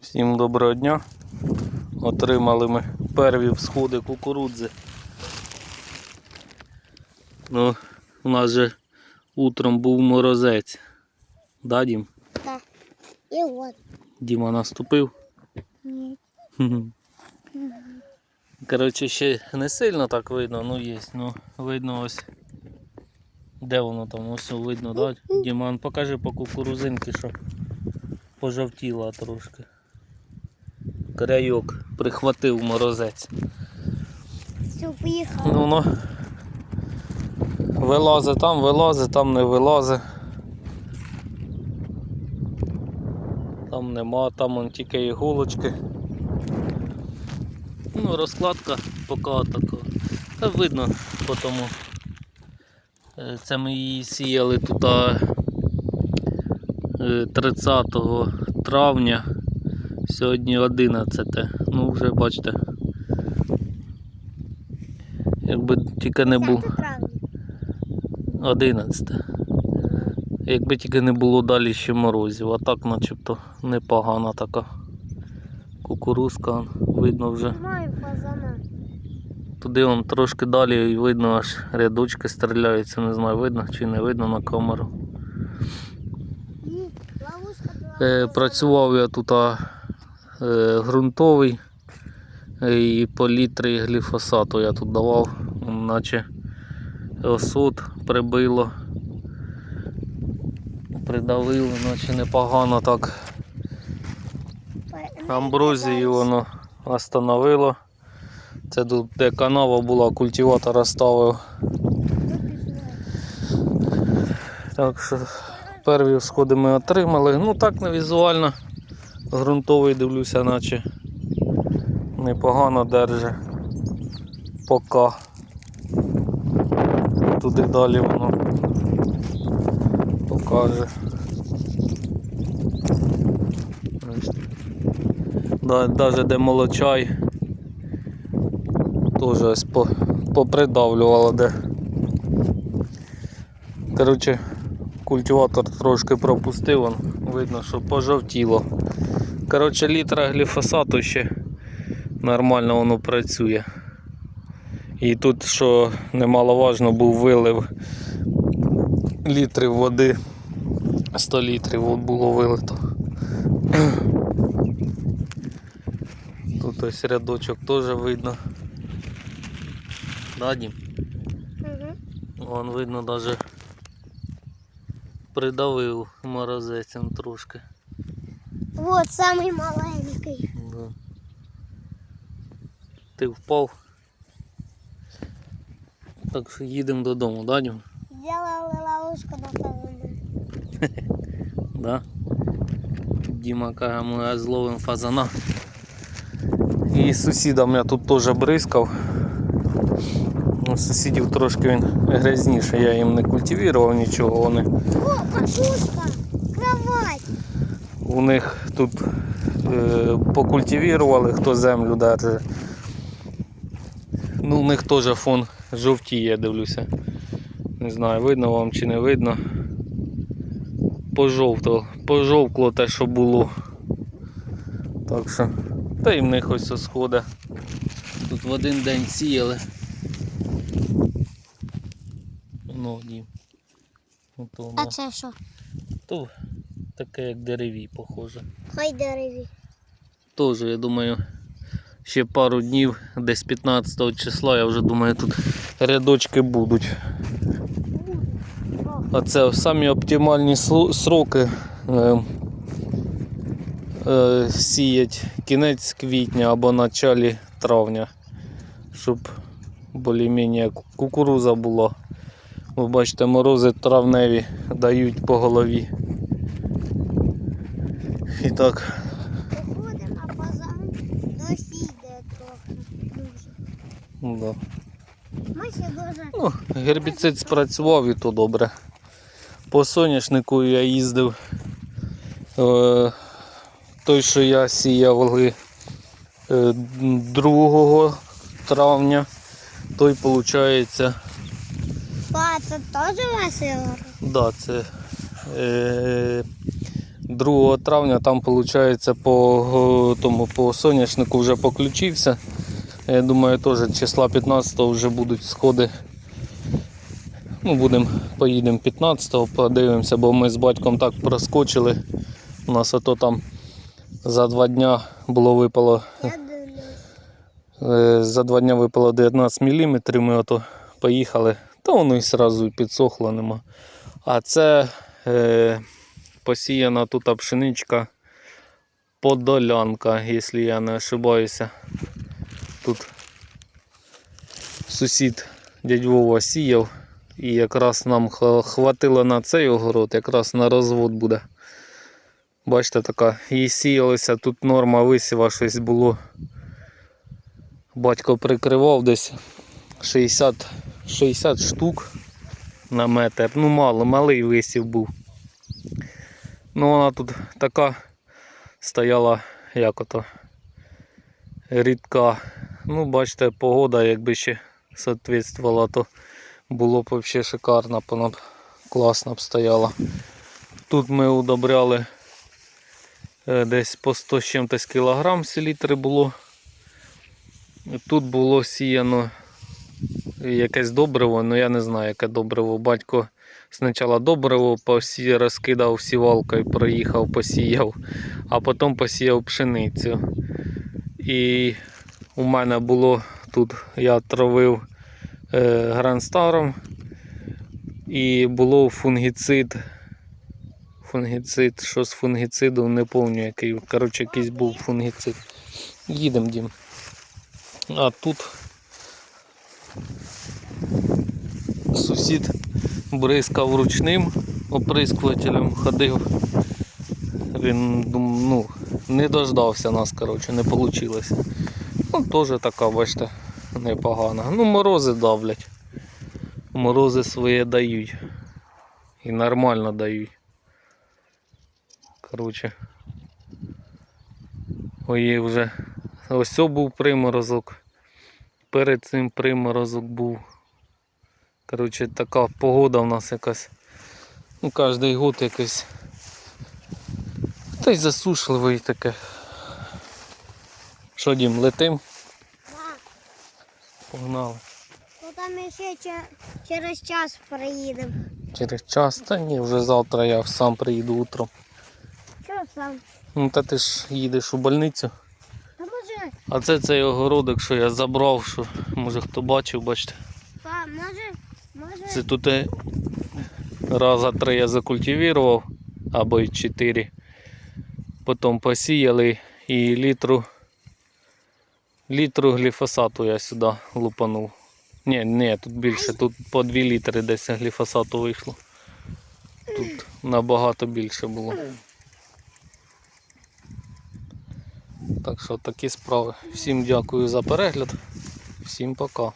Всім доброго дня. Отримали ми перві всходи кукурудзи. Ну, у нас же утром був морозець. Да, Дім? Да. І от. Діма наступив. Ні. Коротше, ще не сильно так видно, ну є. Ну, видно ось. Де воно там? Ось видно, да? Діман, покажи по кукурузинки, що пожовтіла трошки. Крайок прихватив морозець. Все, поїхали. Ну воно вилазить там, вилазить, там не вилазить. Там нема, там он тільки іголочки. Ну, розкладка поки така. Та видно по тому. Е, Це ми її сіяли тут е, 30 травня. Сьогодні 11. Ну вже бачите. Якби тільки не було. 11. Якби тільки не було далі ще морозів, а так начебто непогана така кукурузка, видно вже. Туди вон трошки далі і видно аж рядочки стріляються, не знаю, видно чи не видно на камеру. Е, працював я тут а, ґрунтовий е, і по літрі гліфосату я тут давав, наче осуд прибило. Придавило, наче непогано так. Амброзію воно остановило. Це тут де канава була, культиватор ставив. Так що перві сходи ми отримали. Ну так не візуально. Грунтовий дивлюся, наче непогано держи. Пока. Туди далі воно покаже. Навіть де молочай. Теж ось попридавлювало де. Коротше, культиватор трошки пропустив, видно, що пожовтіло. Коротше, літра гліфосату ще нормально воно працює. І тут, що немаловажно, був вилив літрів води. 100 літрів от було вилито. Тут ось рядочок теж видно. Да, Дім? Угу. Вон видно даже придавив морозецем трошки. Вот самий маленький. Да. Ти впав. Так що їдемо додому, да, Дім? Сделали ловушку на фазана. Да? Діма каже, ми зловимо фазана. І сусідам я тут теж бризкав. У сусідів трошки він грязніший, я їм не культивував нічого, вони О, подушка! Кровать! У них тут е, покультивірували, хто землю держить. Ну, у них теж фон жовтіє, я дивлюся. Не знаю, видно вам чи не видно. Пожовтало, пожовкло те, що було. Так що, та й в них ось сходи. Тут в один день сіяли. Ну, воно. А це що? То таке як дереві, похоже. Хай дереві. Теж, я думаю, ще пару днів, десь 15 числа, я вже думаю, тут рядочки будуть. А це самі оптимальні сроки е, е, сіять кінець квітня або началі травня, щоб більш-менш кукуруза була. Ви бачите, морози травневі дають по голові. І так, Виходимо, а фазан досійде трохи. Дуже. ну, да. Ми ще дуже. Ну, гербіцид спрацював і то добре. По соняшнику я їздив. Е, той, що я сіяв е, 2 травня, той виходить, Па, це теж весело. да, це е, 2 травня там, виходить, по, тому, по соняшнику вже поключився. Я думаю, теж числа 15 вже будуть сходи. Ну, будемо, поїдемо 15-го, подивимося, бо ми з батьком так проскочили. У нас ото там за два дня було випало. Е, За два дні випало 19 мм, ми ото поїхали, та воно і одразу підсохло нема. А це е, посіяна тут пшеничка подолянка, якщо я не ошибаюся. Тут сусід дядь Вова сіяв, і якраз нам хватило на цей огород, якраз на розвод буде. Бачите, така, її сіялося, тут норма висіва щось було батько прикривав десь 60, 60 штук на метр. Ну мало, малий висів був. Ну вона тут така стояла, як ото рідка. Ну, бачите, погода, якби ще соответствувала, то було б взагалі шикарно, вона класно б стояла. Тут ми удобряли е, десь по 100 з чимось кілограм селітри було. Тут було сіяно якесь добриво, ну я не знаю, яке добриво. Батько спочатку добриво посі... розкидав сівалкою, проїхав, посіяв, а потім посіяв пшеницю. І у мене було тут, я травив е, гранстаром і було фунгіцид. Фунгіцид, що з фунгіциду, не пам'ятаю який. Коротше, якийсь був фунгіцид. Їдемо, Дім. А тут сусід бризкав ручним оприскувателем, ходив. Він ну, не дождався нас, коротше, не вийшло. Ну, теж така, бачите, непогана. Ну, морози давлять. Морози своє дають. І нормально дають. Коротше. Ой, вже Ось це був приморозок. Перед цим приморозок був. Коротше, така погода в нас якась. Ну, кожний год якась. Та й засушливий таке. Що дім, летим? Погнали. Ну там ще через час приїдемо. Через час, та ні, вже завтра я сам приїду утром. Що сам? Ну та ти ж їдеш у больницю. А може, А це цей огородок, що я забрав, що може хто бачив, бачите. Це тут е, раза три я закультивував, або й чотири. Потім посіяли і літру, літру гліфосату я сюди лупанув. Ні, ні, тут більше, тут по 2 літри десь гліфосату вийшло. Тут набагато більше було. Так що такі справи. Всім дякую за перегляд. Всім пока.